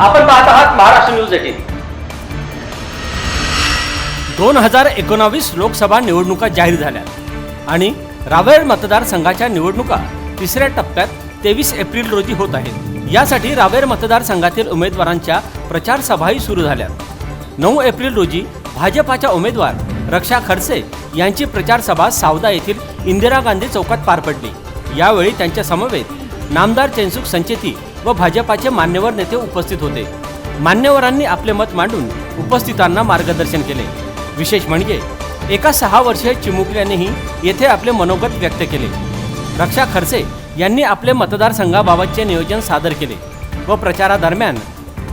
Maharashtra news eighteen. दोन हजार एकोणावीस लोकसभा निवडणुका जाहीर झाल्या आणि रावेर मतदारसंघाच्या निवडणुका तिसऱ्या टप्प्यात तेवीस एप्रिल रोजी होत आहेत. यासाठी रावेर मतदारसंघातील उमेदवारांच्या प्रचार सभाही सुरू झाल्या. नऊ एप्रिल रोजी भाजपाच्या उमेदवार रक्षा खडसे यांची प्रचारसभा सावदा येथील इंदिरा गांधी चौकात पार पडली. यावेळी त्यांच्या समवेत नामदार चेनसुख संचेती व भाजपाचे मान्यवर नेते उपस्थित होते. मान्यवरांनी आपले मत मांडून उपस्थितांना मार्गदर्शन केले. विशेष म्हणजे एका सहा वर्षीय चिमुकल्यानेही येथे आपले मनोगत व्यक्त केले. रक्षा खडसे यांनी आपले मतदारसंघाबाबतचे नियोजन सादर केले व प्रचारादरम्यान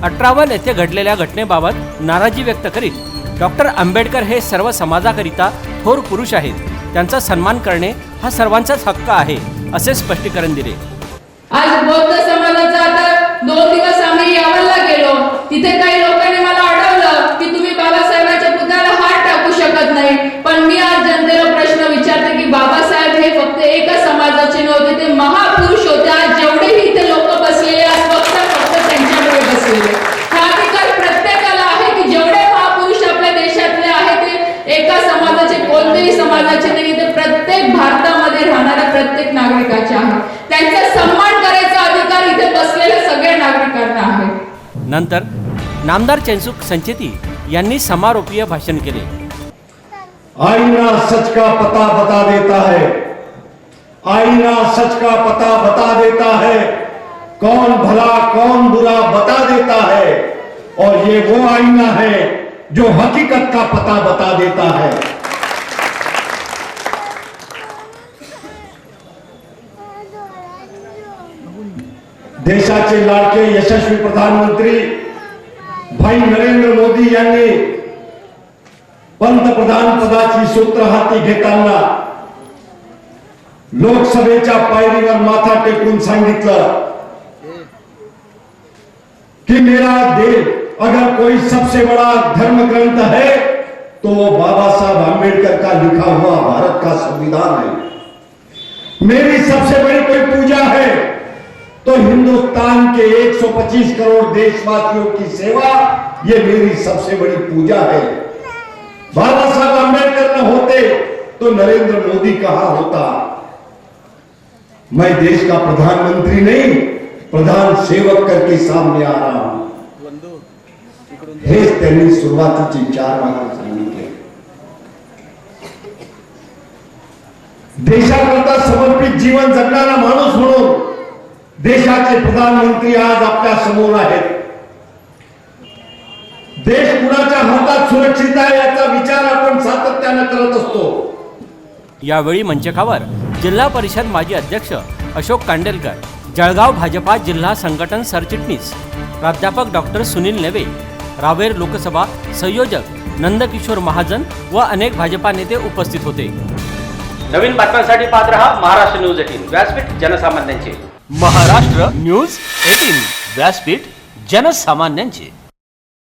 अठरावन येथे घडलेल्या घटनेबाबत नाराजी व्यक्त करीत डॉक्टर आंबेडकर हे सर्व समाजाकरिता थोर पुरुष आहेत. त्यांचा सन्मान करणे हा सर्वांचाच हक्क आहे असे स्पष्टीकरण दिले. आज बौद्ध समाजाचा आता दोन दिवस आम्ही यावलला गेलो. तिथे काही लोकांनी मला अडवलं की तुम्ही बाबासाहेबांच्या पुतळ्याला हात टाकू शकत नाही. पण मी आज जनतेला प्रश्न विचारते की बाबासाहेब हे फक्त एका समाजाचे नव्हते ते महापुरुष होते. नंतर नामदार चेनसुख संचेती यांनी समारोपीय भाषण केले. आईना सच का पता बता देता है? आईना सच का पता बता देता है? कौन भला, कौन बुरा बता देता है? और ये वो आईना है जो हकीकत का पता बता देता है। देशाचे लाडके यशस्वी प्रधानमंत्री भाई नरेंद्र मोदी यांनी पंतप्रधान पदाची सूत्र हाती घेताना लोकसभेच्या पायरीवर माथा टेकून सांगितलं कि मेरा देश अगर कोई सबसे बड़ा धर्म ग्रंथ है तो वो बाबा साहब आम्बेडकर का लिखा हुआ भारत का संविधान है। मेरी सबसे बड़ी कोई पूजा है तो हिंदुस्तान के 125 करोड़ देशवासियों की सेवा, ये मेरी सबसे बड़ी पूजा है। बाबा साहब आम्बेडकर न होते तो नरेंद्र मोदी कहाँ होता? मैं देश का प्रधानमंत्री नहीं, प्रधान सेवक करके सामने आ रहा हूँ। हेच त्यांनी सुरुवातीची चार देशाकरता समर्पित जीवन जगणारा माणूस म्हणून देशाचे प्रधानमंत्री आज आपल्यासमोर आहेत. देश कुणाच्या हातात सुरक्षित आहे याचा विचार आपण सातत्यानं करत असतो. यावेळी मंचकावर जिल्हा परिषद माजी अध्यक्ष अशोक कांडेलकर जळगाव भाजपा जिल्हा संघटन सरचिटणीस प्राध्यापक डॉक्टर सुनील नेवे रावेर लोकसभा संयोजक नंदकिशोर महाजन व अनेक भाजपा नेते उपस्थित होते. नवीन बातम्यांसाठी पाहत रहा महाराष्ट्र न्यूज एटीन. व्यासपीठ जनसामान्यांचे. महाराष्ट्र न्यूज एटीन व्यासपीठ जनसामान्यांचे.